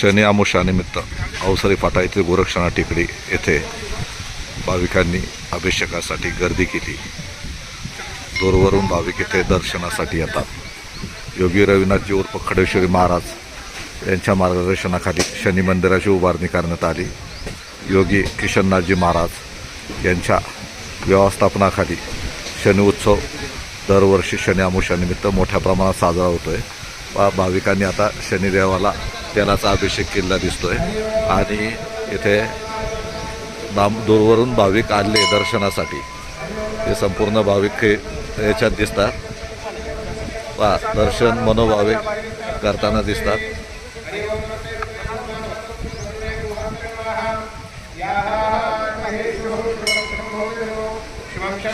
शनी आमुषानिमित्त अवसरी फाटा येथील गोरक्षणा टेकडी येथे भाविकांनी अभिषेकासाठी गर्दी केली. दूरवरून भाविक येथे दर्शनासाठी येतात. योगी रविनाथजी उर्फ खडेश्वरी महाराज यांच्या मार्गदर्शनाखाली शनी मंदिराची उभारणी करण्यात आली. योगी किशननाथजी महाराज यांच्या व्यवस्थापनाखाली शनी उत्सव दरवर्षी शनी आमुषानिमित्त मोठ्या प्रमाणात साजरा होतो आहे भाविकांनी आता शनिदेवाला तेलाचा अभिषेक केलेला दिसतोय. आणि इथे लांब दूरवरून भाविक आले दर्शनासाठी. हे संपूर्ण भाविक याच्यात दिसतात. वा दर्शन मनोभावे करताना दिसतात.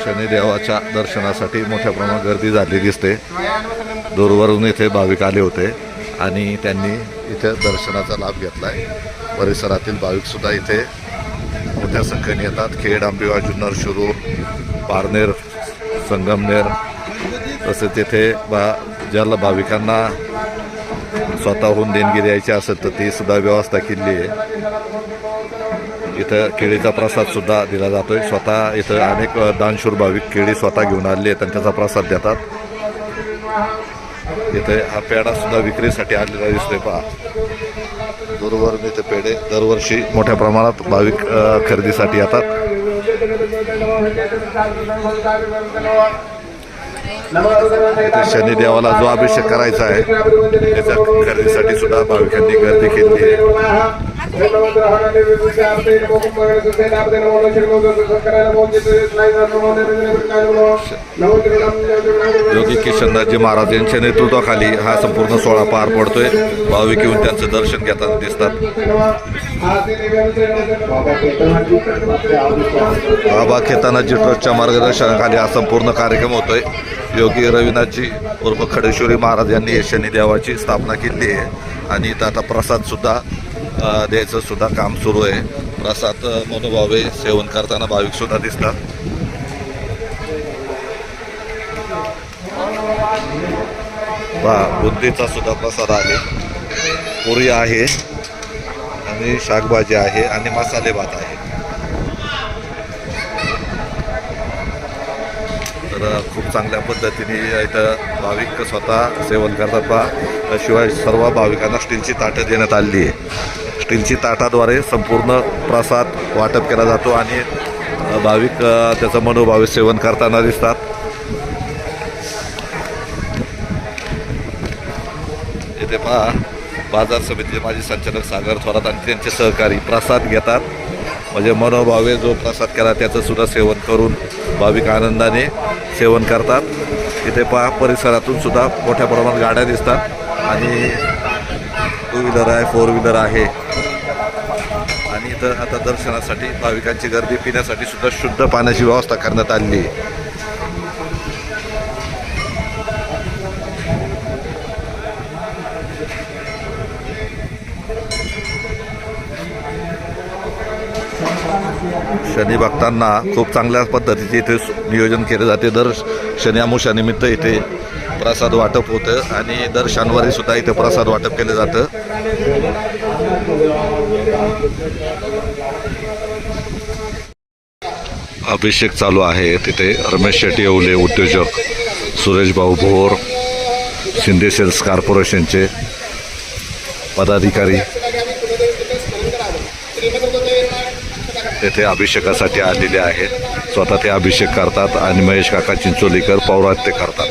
शनिदेवाच्या दर्शनासाठी मोठ्या प्रमाणात गर्दी झाली दिसते. दूरवरून इथे भाविक आले होते. आणि त्यांनी इथे दर्शनाचा लाभ घेतला आहे परिसरातील भाविकसुद्धा इथे मोठ्या संख्येने येतात. खेड आंबेवा जुन्नर शुरू पारनेर संगमनेर तसेच तिथे बा ज्याला भाविकांना स्वतःहून देणगी द्यायची असेल तर ती सुद्धा व्यवस्था केली आहे. इथं केळीचा प्रसादसुद्धा दिला दिला जातोय. स्वतः इथं अनेक दानशूर भाविक केळी स्वतः घेऊन आले आहेत आणि प्रसाद देतात. इथे हा पेढा सुद्धा विक्रीसाठी आलेला दिसतोय पहा. दूरवरून इथे पेढे दरवर्षी मोठ्या प्रमाणात भाविक खरेदीसाठी येतात. इथे शनिदेवाला जो अभिषेक करायचा आहे त्याच्या खरेदीसाठी सुद्धा भाविकांनी गर्दी केली आहे. योगी किशनदासजी महाराज यांच्या नेतृत्वाखाली हा संपूर्ण सोहळा पार पडतोय भाविक येऊन त्यांचं दर्शन घेताना दिसतात बाबा खेतानाजी ट्रस्टच्या मार्गदर्शनाखाली हा संपूर्ण कार्यक्रम होतोय योगी रविनाथजी उर्फ खडेश्वरी महाराज यांनी शनिदेवाची स्थापना केली आहे आणि इथं आता प्रसाद सुद्धा अ, द्यायचं सुद्धा काम सुरू आहे. प्रसाद मनोभावे सेवन करताना भाविक सुद्धा दिसतात. बुद्धीचा सुद्धा प्रसाद आहे. पुरी आहे आणि शाकभाजी आहे आणि मसाले भात आहे. तर खूप चांगल्या पद्धतीने इथं भाविक स्वतः सेवन करतात पहा. शिवाय सर्व भाविकांना स्टीलची ताटं देण्यात आलेली आहे. स्टीलची ताटाद्वारे संपूर्ण प्रसाद वाटप केला जातो आणि भाविक त्याचं मनोभावे सेवन करताना दिसतात. येथे पहा बाजार समितीचे माजी संचालक सागर थोरात आणि त्यांचे सहकारी प्रसाद घेतात. म्हणजे मनोभावे जो प्रसाद केला त्याचं सुद्धा सेवन करून भाविक आनंदाने सेवन करतात. इथे पहा परिसरातून सुद्धा मोठ्या प्रमाणात गाड्या दिसतात. आणि टू व्हीलर आहे फोर व्हीलर आहे. आणि इथं आता दर्शनासाठी भाविकांची गर्दी पिण्यासाठी सुद्धा शुद्ध पाण्याची व्यवस्था करण्यात आली आहे. शनी भक्तांना खूप चांगल्या पद्धतीचे इथे नियोजन केले जाते. दर शनी अमुषानिमित्त इथे प्रसाद वाटप होतं आणि दर शनिवारी सुद्धा इथे प्रसाद वाटप केलं जातं. अभिषेक चालू आहे तिथे. रमेश शेट्टी येवले उद्योजक. सुरेश भाऊ भोर शिंदे सेल्स कॉर्पोरेशनचे पदाधिकारी. तेथे अभिषेकासाठी आलेले आहेत. स्वतः ते अभिषेक करतात आणि महेश काका चिंचोलीकर पौरात्य करतात.